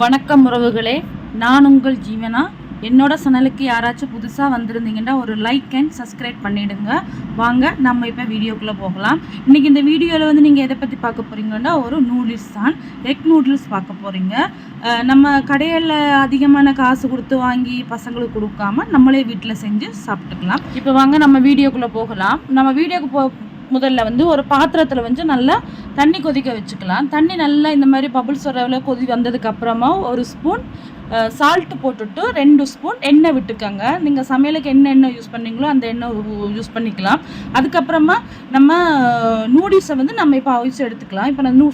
வணக்கம் உறவுகளே. நான் உங்கள் ஜீவனா? என்னோட சேனலுக்கு யாராச்சும் புதுசாக வந்திருந்தீங்கன்னா ஒரு லைக் அண்ட் சப்ஸ்கிரைப் பண்ணிவிடுங்க வாங்க நம்ம இப்போ வீடியோக்குள்ளே போகலாம். இன்றைக்கி இந்த வீடியோவில் வந்து நீங்கள் எதை பற்றி பார்க்க போகிறீங்கன்னா ஒரு நூடுல்ஸ் தான். எக் நூடுல்ஸ் பார்க்க போகிறீங்க நம்ம கடையில் அதிகமான காசு கொடுத்து வாங்கி பசங்களுக்கு கொடுக்காம நம்மளே வீட்டில் செஞ்சு சாப்பிட்டுக்கலாம். இப்போ வாங்க நம்ம வீடியோக்குள்ளே போகலாம். நம்ம வீடியோக்கு போ முதல்ல வந்து ஒரு பாத்திரத்தில் வந்து நல்லா தண்ணி கொதிக்க வச்சுக்கலாம். தண்ணி நல்லா இந்த மாதிரி பபுள்ஸ் வரவில் கொதி வந்ததுக்கு அப்புறமா ஒரு ஸ்பூன் சால்ட்டு போட்டுட்டு ரெண்டு ஸ்பூன் எண்ணெய் விட்டுக்கோங்க. நீங்கள் சமையலுக்கு என்ன எண்ணெய் யூஸ் பண்ணீங்களோ அந்த எண்ணெய் யூஸ் பண்ணிக்கலாம். அதுக்கப்புறமா நம்ம நூடுல்ஸை வந்து நம்ம இப்போ அவிச்சு எடுத்துக்கலாம். இப்போ நான் நூ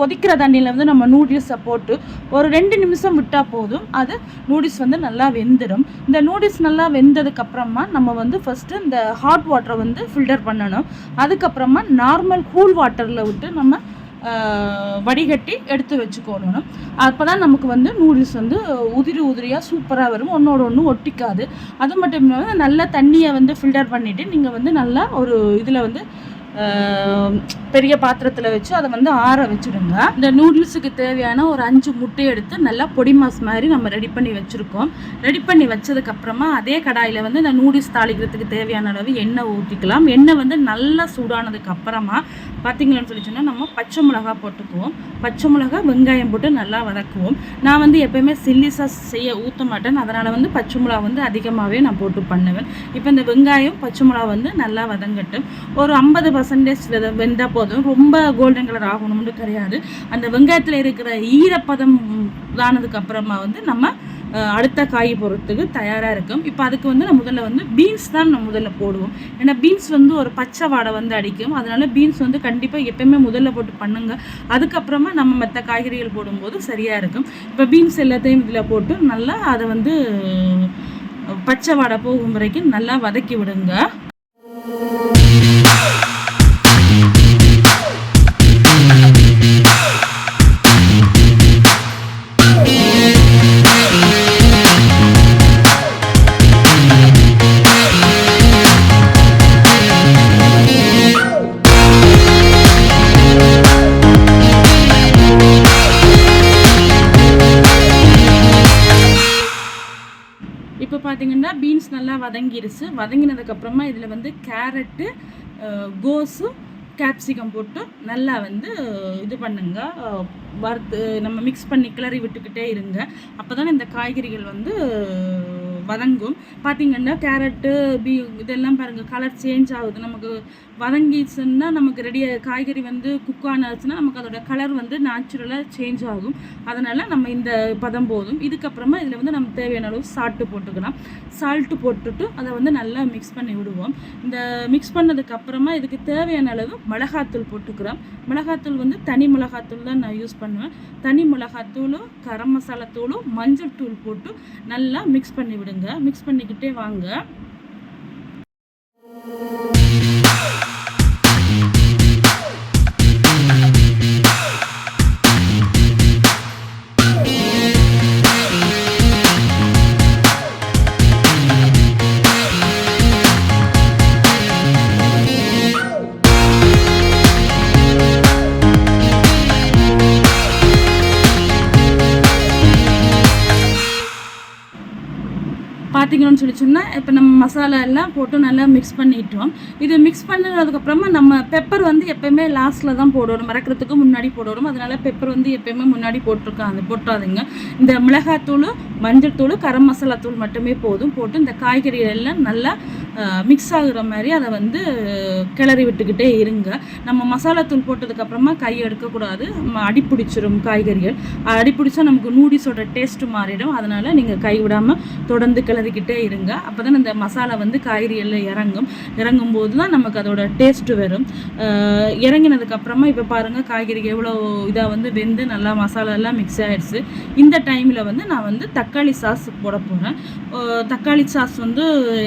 கொதிக்கிற தண்ணியில் வந்து நம்ம நூடுல்ஸை போட்டு ஒரு ரெண்டு நிமிஷம் விட்டால் போதும். அது நூடுல்ஸ் வந்து நல்லா வெந்துடும் இந்த நூடுல்ஸ் நல்லா வெந்ததுக்கப்புறமா நம்ம வந்து ஃபஸ்ட்டு இந்த ஹாட் வாட்டரை வந்து ஃபில்டர் பண்ணணும். அதுக்கப்புறமா நார்மல் கூல் வாட்டரில் விட்டு நம்ம வடிகட்டி எடுத்து வச்சுக்கணும் அப்போ தான் நமக்கு வந்து நூடுல்ஸ் வந்து உதிரி உதிரியாக சூப்பராக வரும். ஒன்றோட ஒன்று ஒட்டிக்காது. அது மட்டும் இல்லாமல் நல்லா தண்ணியை வந்து ஃபில்டர் பண்ணிவிட்டு நீங்கள் வந்து நல்லா ஒரு இதில் வந்து பெரிய பாத்திரத்தில் வச்சு அதை வந்து ஆற வச்சுடுங்க. இந்த நூடுல்ஸுக்கு தேவையான ஒரு அஞ்சு முட்டை எடுத்து நல்லா பொடி மாஸ் மாதிரி நம்ம ரெடி பண்ணி வச்சுருக்கோம். ரெடி பண்ணி வச்சதுக்கப்புறமா அதே கடாயில் வந்து இந்த நூடுல்ஸ் தாளிக்கிறதுக்கு தேவையான அளவு எண்ணெய் ஊற்றிக்கலாம் எண்ணெய் வந்து நல்லா சூடானதுக்கு அப்புறமா பார்த்தீங்கன்னு சொல்லி சொன்னால் நம்ம பச்சை மிளகா போட்டுக்குவோம். பச்சை மிளகா வெங்காயம் போட்டு நல்லா வதக்குவோம். நான் வந்து எப்பயுமே சில்லி சாஸ் செய்ய ஊற்ற மாட்டேன். அதனால் வந்து பச்சை மிளகா வந்து அதிகமாகவே நான் போட்டு பண்ணுவேன். இப்போ இந்த வெங்காயம் பச்சை மிளகா வந்து நல்லா வதங்கட்டும். ஒரு ஐம்பது பர்சன்டேஜ் வெந்தால் போதும். ரொம்ப கோல்டன் கலர் ஆகணும்னு கிடையாது. அந்த வெங்காயத்தில் இருக்கிற ஈரப்பதம் ஆனதுக்கு அப்புறமா வந்து நம்ம அடுத்த காய் போடுறதுக்கு தயாராக இருக்கும். இப்போ அதுக்கு வந்து நம்ம முதல்ல வந்து பீன்ஸ் தான் நம்ம முதல்ல போடுவோம். ஏன்னா பீன்ஸ் வந்து ஒரு பச்சை வாடை வந்து அடிக்கும். அதனால பீன்ஸ் வந்து கண்டிப்பாக எப்பயுமே முதல்ல போட்டு பண்ணுங்க. அதுக்கப்புறமா நம்ம மற்ற காய்கறிகள் போடும்போது சரியாக இருக்கும். இப்போ பீன்ஸ் எல்லாத்தையும் இதில் போட்டு நல்லா அதை வந்து பச்சை வாடை போகும் வரைக்கும் நல்லா வதக்கி விடுங்க. பார்த்தீங்கன்னா பீன்ஸ் நல்லா வதங்கிருச்சு. வதங்கினதுக்கப்புறமா இதில் வந்து கேரட்டு கோஸு கேப்சிகம் போட்டு நல்லா வந்து இது பண்ணுங்க. வறுத்து நம்ம மிக்ஸ் பண்ணி கிளறி விட்டுக்கிட்டே இருங்க. அப்போ தானே இந்த காய்கறிகள் வந்து வதங்கும். பார்த்தீங்கன்னா கேரட்டு பீ இதெல்லாம் பாருங்கள் கலர் சேஞ்ச் ஆகுது. நமக்கு வதங்கிச்சுன்னா நமக்கு ரெடியாக காய்கறி வந்து குக் ஆனாச்சுன்னா நமக்கு அதோட கலர் வந்து நேச்சுரலாக சேஞ்ச் ஆகும். அதனால் நம்ம இந்த பதம் போதும். இதுக்கப்புறமா இதில் வந்து நம்ம தேவையான அளவு சால்ட்டு போட்டுக்கலாம். சால்ட்டு போட்டுட்டு அதை வந்து நல்லா மிக்ஸ் பண்ணி விடுவோம். இந்த மிக்ஸ் பண்ணதுக்கு அப்புறமா இதுக்கு தேவையான அளவு மிளகாத்தூள் போட்டுக்கிறோம். மிளகாத்தூள் வந்து தனி மிளகாத்தூள் தான் நான் யூஸ் பண்ணுவேன். தனி மிளகாத்தூளும் கரம் மசாலாத்தூளும் மஞ்சள் தூள் போட்டு நல்லா மிக்ஸ் பண்ணி விடுங்க. மிக்ஸ் பண்ணிக்கிட்டே வாங்க. பார்த்திங்கன்னு சொல்லி சொன்னால் இப்போ நம்ம மசாலா எல்லாம் போட்டு நல்லா மிக்ஸ் பண்ணிட்டோம். இது மிக்ஸ் பண்ணதுக்கப்புறமா நம்ம பெப்பர் வந்து எப்போயுமே லாஸ்ட்டில் தான் போடணும் மறக்கிறதுக்கு முன்னாடி போடணும் அதனால பெப்பர் வந்து எப்போயுமே முன்னாடி போட்டிருக்காங்க. போட்டாதுங்க. இந்த மிளகாத்தூள் மஞ்சள் தூள் கரம் மசாலா தூள் மட்டுமே போதும். போட்டு இந்த காய்கறிகள் எல்லாம் நல்லா மிக்ஸ் ஆகுற மாதிரி அதை வந்து கிளறி விட்டுக்கிட்டே இருங்க. நம்ம மசாலா தூள் போட்டதுக்கப்புறமா கை எடுக்கக்கூடாது. ம- அடி பிடிச்சிரும் காய்கறிகள். அடி பிடிச்சா நமக்கு நூடிஸோட டேஸ்ட் மாறிடும். அதனால் நீங்கள் கை விடாமல் தொடர்ந்து கிளறிக்கிட்டே இருங்க. அப்போ தான் இந்த மசாலா வந்து காய்கறிகளில் இறங்கும். இறங்கும் போது தான் நமக்கு அதோட டேஸ்ட்டு வரும். இறங்கினதுக்கப்புறமா இப்போ பாருங்கள் காய்கறி எவ்வளோ இதாக வந்து வெந்து நல்லா மசாலா எல்லாம் மிக்ஸ் ஆகிடுச்சு இந்த டைமில் வந்து நான் வந்து தக்காளி சாஸ் போட போகிறேன் தக்காளி சாஸ் வந்து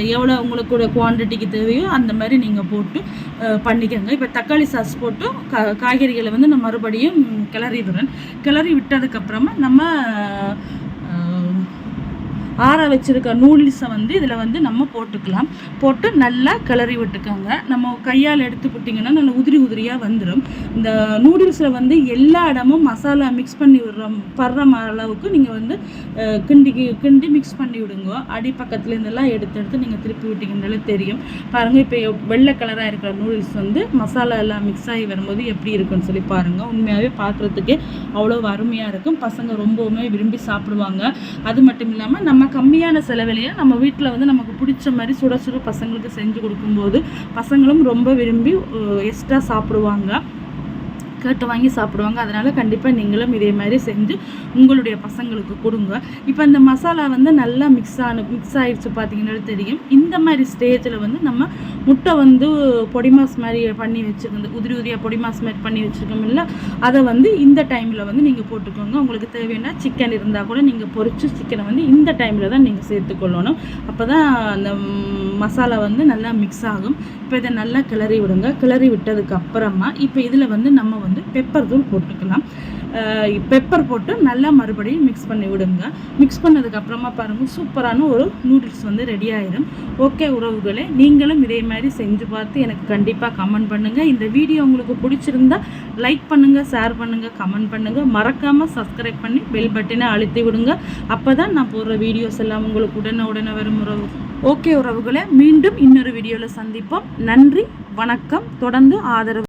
எவ்வளோ உங்களுக்கு குவான்டிட்டிக்கு தேவையோ அந்த மாதிரி நீங்கள் போட்டு பண்ணிக்கோங்க. இப்போ தக்காளி சாஸ் போட்டு கா காய்கறிகளை வந்து நான் மறுபடியும் கிளறி விடுறேன் கிளறி விட்டதுக்கப்புறமா நம்ம ஆற வச்சுருக்க நூடுல்ஸை வந்து இதில் வந்து நம்ம போட்டுக்கலாம். போட்டு நல்லா கிளறி விட்டுக்கோங்க. நம்ம கையால் எடுத்து போட்டிங்கன்னா நல்லா உதிரி உதிரியாக வந்துடும் இந்த நூடுல்ஸில் வந்து எல்லா இடமும் மசாலா மிக்ஸ் பண்ணி விடுற படுற அளவுக்கு நீங்கள் வந்து கிண்டி கிண்டி மிக்ஸ் பண்ணி விடுங்க. அடி பக்கத்துல இருந்தெல்லாம் எடுத்து எடுத்து நீங்கள் திருப்பி விட்டீங்கன்னாலே தெரியும். பாருங்கள் இப்போ வெள்ளை கலராக இருக்கிற நூடுல்ஸ் வந்து மசாலா எல்லாம் மிக்ஸ் ஆகி வரும்போது எப்படி இருக்குன்னு சொல்லி பாருங்கள் உண்மையாகவே பார்க்குறதுக்கே அவ்வளோ அருமையாக இருக்கும். பசங்க ரொம்பவுமே விரும்பி சாப்பிடுவாங்க. அது மட்டும் இல்லாமல் நம்ம கம்மியான செலவிலையே நம்ம வீட்டில் வந்து நமக்கு பிடிச்ச மாதிரி சுட சுட பசங்களுக்கு செஞ்சு கொடுக்கும்போது பசங்களும் ரொம்ப விரும்பி எக்ஸ்ட்ரா சாப்பிடுவாங்க. கேட்டு வாங்கி சாப்பிடுவாங்க. அதனால் கண்டிப்பாக நீங்களும் இதே மாதிரி செஞ்சு உங்களுடைய பசங்களுக்கு கொடுங்க. இப்போ இந்த மசாலா வந்து நல்லா மிக்ஸ் ஆன மிக்ஸ் ஆகிடுச்சு பார்த்தீங்கன்னா தெரியும். இந்த மாதிரி ஸ்டேஜில் வந்து நம்ம முட்டை வந்து பொடி மாஸ் மாதிரி பண்ணி வச்சுருந்து உதிரி உதிரியாக பொடி மாஸ் மாதிரி பண்ணி வச்சுருக்கோம் இல்லை? அதை வந்து இந்த டைமில் வந்து நீங்கள் போட்டுக்கோங்க. உங்களுக்கு தேவையான சிக்கன் இருந்தால் கூட நீங்கள் பொறிச்சு சிக்கனை வந்து இந்த டைமில் தான் நீங்கள் சேர்த்துக்கொள்ளணும். அப்போ தான் அந்த மசாலா வந்து நல்லா மிக்ஸ் ஆகும். இப்போ இதை நல்லா கிளறி விடுங்க. கிளறி விட்டதுக்கு அப்புறமா இப்போ இதில் வந்து நம்ம வந்து பெப்பர் தூள் போட்டுக்கலாம். பெப்பர் போட்டு நல்லா மறுபடியும் மிக்ஸ் பண்ணி விடுங்க. மிக்ஸ் பண்ணதுக்கப்புறமா பாருங்கள் சூப்பரான ஒரு நூடுல்ஸ் வந்து ரெடி ஆயிடும் ஓகே உறவுகளே நீங்களும் இதே மாதிரி செஞ்சு பார்த்து எனக்கு கண்டிப்பாக கமெண்ட் பண்ணுங்கள் இந்த வீடியோ உங்களுக்கு பிடிச்சிருந்தா லைக் பண்ணுங்கள் ஷேர் பண்ணுங்கள் கமெண்ட் பண்ணுங்கள் மறக்காமல் சப்ஸ்கிரைப் பண்ணி பெல் பட்டனை அழுத்தி விடுங்க. அப்போ தான் நான் போடுற வீடியோஸ் எல்லாம் உங்களுக்கு உடனே உடனே வரும் உறவு. ஓகே உறவுகளை மீண்டும் இன்னொரு வீடியோவில் சந்திப்போம். நன்றி வணக்கம். தொடர்ந்து ஆதரவு